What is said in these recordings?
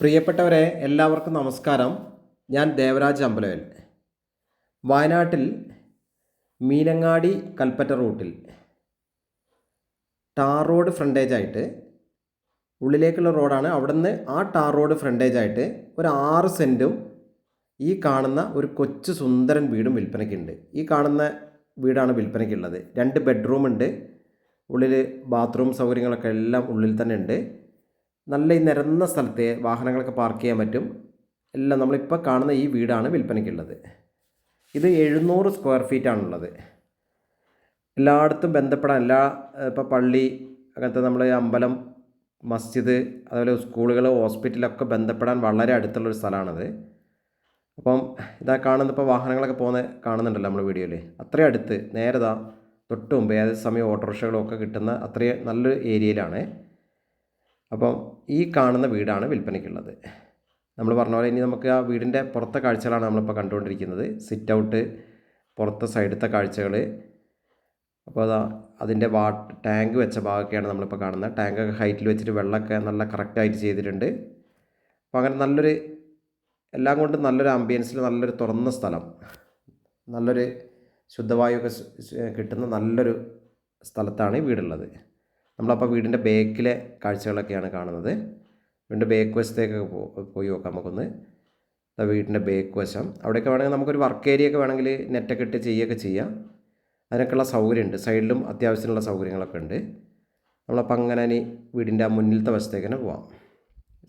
പ്രിയപ്പെട്ടവരെ എല്ലാവർക്കും നമസ്കാരം. ഞാൻ ദേവരാജ് അമ്പലവൽ. വയനാട്ടിൽ മീനങ്ങാടി കൽപ്പറ്റ റൂട്ടിൽ ടാർ റോഡ് ഫ്രണ്ടേജായിട്ട് ഉള്ളിലേക്കുള്ള റോഡാണ്. അവിടുന്ന് ആ ടാർ റോഡ് ഫ്രണ്ടേജായിട്ട് ഒരു ആറ് സെന്റും ഈ കാണുന്ന ഒരു കൊച്ചു സുന്ദരൻ വീടും വിൽപ്പനയ്ക്കുണ്ട് ഈ കാണുന്ന വീടാണ് വിൽപ്പനയ്ക്കുള്ളത്. രണ്ട് ബെഡ്റൂമുണ്ട് ഉള്ളിൽ ബാത്റൂം സൗകര്യങ്ങളൊക്കെ എല്ലാം ഉള്ളിൽ തന്നെ ഉണ്ട്. നല്ല ഈ നിരന്ന സ്ഥലത്തെ വാഹനങ്ങളൊക്കെ പാർക്ക് ചെയ്യാൻ പറ്റും. എല്ലാം നമ്മളിപ്പോൾ കാണുന്ന ഈ വീടാണ് വിൽപ്പനയ്ക്കുള്ളത് ഇത് എഴുന്നൂറ് സ്ക്വയർ ഫീറ്റ് ആണുള്ളത്. എല്ലായിടത്തും ബന്ധപ്പെടാൻ എല്ലാ ഇപ്പോൾ പള്ളി അങ്ങനത്തെ നമ്മൾ അമ്പലം മസ്ജിദ് അതുപോലെ സ്കൂളുകൾ ഹോസ്പിറ്റലൊക്കെ ബന്ധപ്പെടാൻ വളരെ അടുത്തുള്ളൊരു സ്ഥലമാണത്. അപ്പം ഇതാ കാണുന്ന ഇപ്പോൾ വാഹനങ്ങളൊക്കെ പോകുന്ന കാണുന്നുണ്ടല്ലോ നമ്മൾ വീഡിയോയിൽ അത്രയും അടുത്ത് നേരതാ തൊട്ട് മുമ്പ് ഏത് സമയം ഓട്ടോറിക്ഷകളൊക്കെ കിട്ടുന്ന അത്രയും നല്ലൊരു ഏരിയയിലാണ്. അപ്പം ഈ കാണുന്ന വീടാണ് വിൽപ്പനയ്ക്കുള്ളത്. നമ്മൾ പറഞ്ഞ പോലെ ഇനി നമുക്ക് ആ വീടിന്റെ പുറത്തെ കാഴ്ചകളാണ് നമ്മളിപ്പോൾ കണ്ടുകൊണ്ടിരിക്കുന്നത്. സിറ്റ് ഔട്ട് പുറത്തെ സൈഡത്തെ കാഴ്ചകൾ. അപ്പോൾ അതാ അതിന്റെ വാ ടാങ്ക് വെച്ച ഭാഗമൊക്കെയാണ് നമ്മളിപ്പോൾ കാണുന്നത്. ടാങ്കൊക്കെ ഹൈറ്റിൽ വെച്ചിട്ട് വെള്ളമൊക്കെ നല്ല കറക്റ്റായിട്ട് ചെയ്തിട്ടുണ്ട്. അപ്പോൾ അങ്ങനെ നല്ലൊരു എല്ലാം കൊണ്ടും നല്ലൊരു ആംബിയൻസിൽ നല്ലൊരു തുറന്ന സ്ഥലം. നല്ലൊരു ശുദ്ധവായുവൊക്കെ കിട്ടുന്ന നല്ലൊരു സ്ഥലത്താണ് ഈ വീടുള്ളത്. നമ്മളപ്പോൾ വീടിന്റെ ബേക്കിലെ കാഴ്ചകളൊക്കെയാണ് കാണുന്നത്. വീടിന്റെ ബേക്ക് വശത്തേക്കൊക്കെ പോയി നോക്കാം നമുക്കൊന്ന്. വീടിന്റെ ബേക്ക് വശം. അവിടെയൊക്കെ വേണമെങ്കിൽ നമുക്കൊരു വർക്ക് ഏരിയ ഒക്കെ വേണമെങ്കിൽ നെറ്റൊക്കെ ഇട്ട് ചെയ്യുകയൊക്കെ ചെയ്യാം. അതിനൊക്കെയുള്ള സൗകര്യമുണ്ട്. സൈഡിലും അത്യാവശ്യത്തിനുള്ള സൗകര്യങ്ങളൊക്കെ ഉണ്ട്. നമ്മളപ്പോൾ അങ്ങനെ ഇനി വീടിന്റെ ആ മുന്നിലത്തെ വശത്തേക്ക് തന്നെ പോവാം.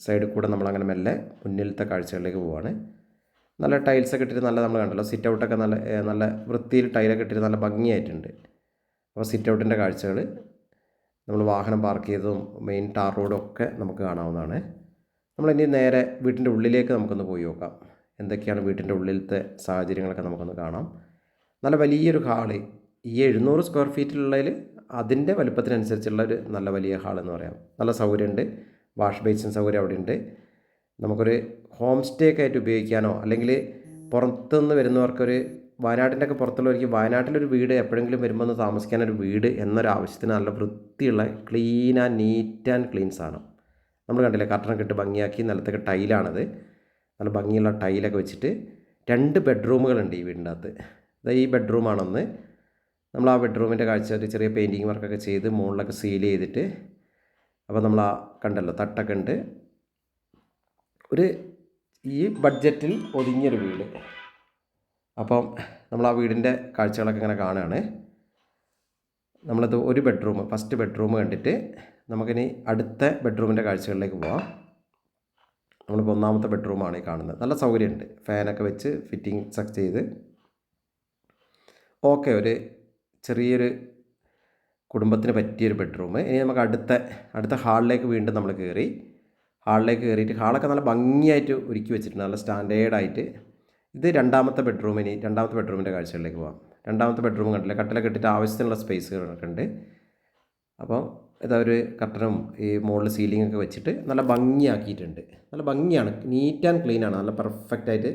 സൈഡിൽ കൂടെ നമ്മളങ്ങനെ മെല്ലെ മുന്നിലത്തെ കാഴ്ചകളിലേക്ക് പോവാണ്. നല്ല ടൈൽസൊക്കെ ഇട്ടിട്ട് നല്ല നമ്മൾ കണ്ടല്ലോ സിറ്റ് ഔട്ടൊക്കെ നല്ല നല്ല വൃത്തിയിൽ ടൈലൊക്കെ ഇട്ടിട്ട് നല്ല ഭംഗിയായിട്ടുണ്ട്. അപ്പോൾ സിറ്റ് ഔട്ടിന്റെ കാഴ്ചകൾ നമ്മൾ വാഹനം പാർക്ക് ചെയ്തതും മെയിൻ ടാർ റോഡും ഒക്കെ നമുക്ക് കാണാവുന്നതാണ്. നമ്മളിനി നേരെ വീട്ടിന്റെ ഉള്ളിലേക്ക് നമുക്കൊന്ന് പോയി നോക്കാം. എന്തൊക്കെയാണ് വീട്ടിന്റെ ഉള്ളിലത്തെ സാഹചര്യങ്ങളൊക്കെ നമുക്കൊന്ന് കാണാം. നല്ല വലിയൊരു ഹാൾ ഈ എഴുന്നൂറ് സ്ക്വയർ ഫീറ്റിലുള്ളതിൽ അതിന്റെ വലുപ്പത്തിനനുസരിച്ചുള്ള ഒരു നല്ല വലിയ ഹാൾ എന്ന് പറയാം. നല്ല സൗകര്യമുണ്ട്. വാഷ് ബേസിൻ സൗകര്യം അവിടെ ഉണ്ട് നമുക്കൊരു ഹോം സ്റ്റേ ഒക്കെ ആയിട്ട് ഉപയോഗിക്കാനോ അല്ലെങ്കിൽ പുറത്തുനിന്ന് വരുന്നവർക്കൊരു വയനാട്ടിന്റെ ഒക്കെ പുറത്തുള്ളവർക്ക് വയനാട്ടിലൊരു വീട് എപ്പോഴെങ്കിലും വരുമ്പോൾ ഒന്ന് താമസിക്കാൻ ഒരു വീട് എന്നൊരു ആവശ്യത്തിന് നല്ല വൃത്തിയുള്ള clean and neat and clean സാധനം. നമ്മൾ കണ്ടില്ലേ കർട്ടനൊക്കെ ഇട്ട് ഭംഗിയാക്കി നിലത്തൊക്കെ ടൈലാണത്. നല്ല ഭംഗിയുള്ള ടൈലൊക്കെ വെച്ചിട്ട് രണ്ട് ബെഡ്റൂമുകളുണ്ട് ഈ വീടിന്റെ അകത്ത് അതായത് ഈ ബെഡ്റൂമാണൊന്ന്. നമ്മൾ ആ ബെഡ്റൂമിന്റെ കാഴ്ച ഒരു ചെറിയ പെയിന്റിങ് വർക്കൊക്കെ ചെയ്ത് മുകളിലൊക്കെ സീൽ ചെയ്തിട്ട് അപ്പോൾ നമ്മൾ ആ കണ്ടല്ലോ തട്ടൊക്കെ ഉണ്ട്. ഒരു ഈ ബഡ്ജറ്റിൽ ഒതുങ്ങിയൊരു വീട്. അപ്പം നമ്മൾ ആ വീടിന്റെ കാഴ്ചകളൊക്കെ ഇങ്ങനെ കാണുകയാണ്. നമ്മളത് ഒരു ബെഡ്റൂം ഫസ്റ്റ് ബെഡ്റൂം കണ്ടിട്ട് നമുക്കിനി അടുത്ത ബെഡ്റൂമിന്റെ കാഴ്ചകളിലേക്ക് പോവാം. നമ്മളിപ്പോൾ ഒന്നാമത്തെ ബെഡ്റൂമാണ് ഈ കാണുന്നത്. നല്ല സൗകര്യമുണ്ട്. ഫാനൊക്കെ വെച്ച് ഫിറ്റിംഗ് ഒക്കെ ചെയ്ത് ഓക്കെ ഒരു ചെറിയൊരു കുടുംബത്തിന് പറ്റിയൊരു ബെഡ്റൂം. ഇനി നമുക്ക് അടുത്ത അടുത്ത ഹാളിലേക്ക് വീണ്ടും നമ്മൾ കയറി. ഹാളിലേക്ക് കയറിയിട്ട് ഹാളൊക്കെ നല്ല ഭംഗിയായിട്ട് ഒരുക്കി വെച്ചിട്ടുണ്ട്. നല്ല സ്റ്റാൻഡേർഡായിട്ട് ഇത് രണ്ടാമത്തെ ബെഡ്റൂമിന് രണ്ടാമത്തെ ബെഡ്റൂമിന്റെ കാഴ്ചകളിലേക്ക് പോകാം രണ്ടാമത്തെ ബെഡ്റൂം കണ്ടില്ല? കട്ടിലൊക്കെ ഇട്ടിട്ട് ആവശ്യത്തിനുള്ള സ്പേസുകളൊക്കെ ഉണ്ട്. അപ്പോൾ ഇതാ ഒരു കട്ടനും ഈ മുകളിൽ സീലിംഗ് ഒക്കെ വെച്ചിട്ട് നല്ല ഭംഗിയാക്കിയിട്ടുണ്ട്. നല്ല ഭംഗിയാണ്. നീറ്റ് ആൻഡ് ക്ലീൻ ആണ്. നല്ല പെർഫെക്റ്റ് ആയിട്ട്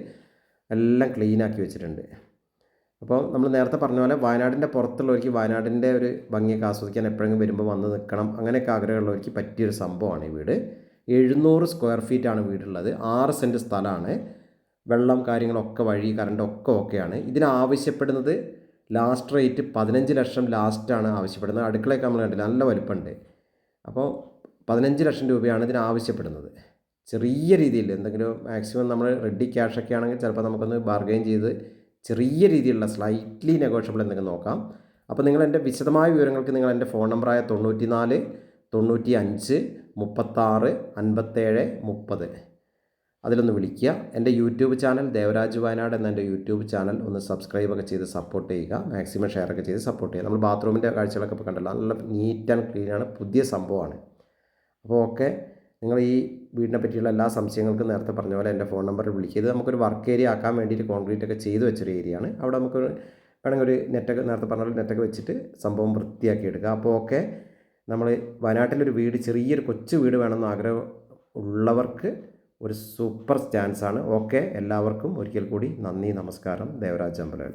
എല്ലാം ക്ലീൻ ആക്കി വെച്ചിട്ടുണ്ട്. അപ്പോൾ നമ്മൾ നേരത്തെ പറഞ്ഞ പോലെ വയനാടിന്റെ പുറത്തുള്ളവർക്ക് വയനാടിന്റെ ഒരു ഭംഗിയൊക്കെ ആസ്വദിക്കാൻ എപ്പോഴെങ്കിലും വരുമ്പോൾ വന്ന് നിൽക്കണം. അങ്ങനെയൊക്കെ ആഗ്രഹമുള്ളവർക്ക് പറ്റിയൊരു സംഭവമാണ് ഈ വീട്. എഴുന്നൂറ് സ്ക്വയർ ഫീറ്റ് ആണ് വീടുള്ളത്. ആറ് സെന്റ് സ്ഥലമാണ്. വെള്ളം കാര്യങ്ങളൊക്കെ വഴി കറണ്ട് ഒക്കെ ഓക്കെയാണ് ഇതിനാവശ്യപ്പെടുന്നത് ലാസ്റ്റ് റേറ്റ് പതിനഞ്ച് ലക്ഷം ലാസ്റ്റാണ് ആവശ്യപ്പെടുന്നത്. അടുക്കളയൊക്കെ നമ്മൾ കണ്ടില്ല നല്ല വലുപ്പമുണ്ട്. അപ്പോൾ പതിനഞ്ച് ലക്ഷം രൂപയാണ് ഇതിന് ആവശ്യപ്പെടുന്നത്. ചെറിയ രീതിയിൽ എന്തെങ്കിലും മാക്സിമം നമ്മൾ റെഡി ക്യാഷൊക്കെ ആണെങ്കിൽ ചിലപ്പോൾ നമുക്കൊന്ന് ബാർഗെയിൻ ചെയ്ത് ചെറിയ രീതിയിലുള്ള സ്ലൈറ്റ്ലി നെഗോഷ്യബിൾ എന്തെങ്കിലും നോക്കാം. അപ്പോൾ നിങ്ങൾ എന്റെ വിശദമായ വിവരങ്ങൾക്ക് നിങ്ങൾ എന്റെ ഫോൺ നമ്പറായ തൊണ്ണൂറ്റി നാല് തൊണ്ണൂറ്റി അഞ്ച് മുപ്പത്താറ് അൻപത്തേഴ് മുപ്പത്. അതിലൊന്ന് വിളിക്കുക. എന്റെ യൂട്യൂബ് ചാനൽ ദേവരാജ് വയനാട് എന്ന എന്റെ യൂട്യൂബ് ചാനൽ ഒന്ന് സബ്സ്ക്രൈബ് ഒക്കെ ചെയ്ത് സപ്പോർട്ട് ചെയ്യുക. മാക്സിമം ഷെയർ ഒക്കെ ചെയ്ത് സപ്പോർട്ട് ചെയ്യുക. നമ്മൾ ബാത്റൂമിന്റെ കാഴ്ചകളൊക്കെ ഇപ്പോൾ കണ്ടല്ലോ. നല്ല നീറ്റ് ആൻഡ് ക്ലീൻ ആണ്. പുതിയ സംഭവമാണ്. അപ്പോൾ ഓക്കെ. നിങ്ങൾ ഈ വീടിനെ പറ്റിയുള്ള എല്ലാ സംശയങ്ങൾക്കും നേരത്തെ പറഞ്ഞ പോലെ എന്റെ ഫോൺ നമ്പറിൽ വിളിക്കുക. ഇത് നമുക്കൊരു വർക്ക് ഏരിയ ആക്കാൻ വേണ്ടിയിട്ട് കോൺക്രീറ്റ് ഒക്കെ ചെയ്ത് വെച്ചൊരു ഏരിയയാണ് അവിടെ നമുക്ക് വേണമെങ്കിൽ ഒരു നെറ്റൊക്കെ നേരത്തെ പറഞ്ഞ പോലെ നെറ്റൊക്കെ വെച്ചിട്ട് സംഭവം വൃത്തിയാക്കി എടുക്കുക. അപ്പോൾ ഓക്കെ. നമ്മൾ വയനാട്ടിലൊരു വീട് ചെറിയൊരു കൊച്ചു വീട് വേണമെന്ന് ആഗ്രഹം ഉള്ളവർക്ക് ഒരു സൂപ്പർ ചാൻസാണ് ഓക്കെ എല്ലാവർക്കും ഒരിക്കൽ കൂടി നന്ദി നമസ്കാരം. ദേവരാജ് അമ്പലം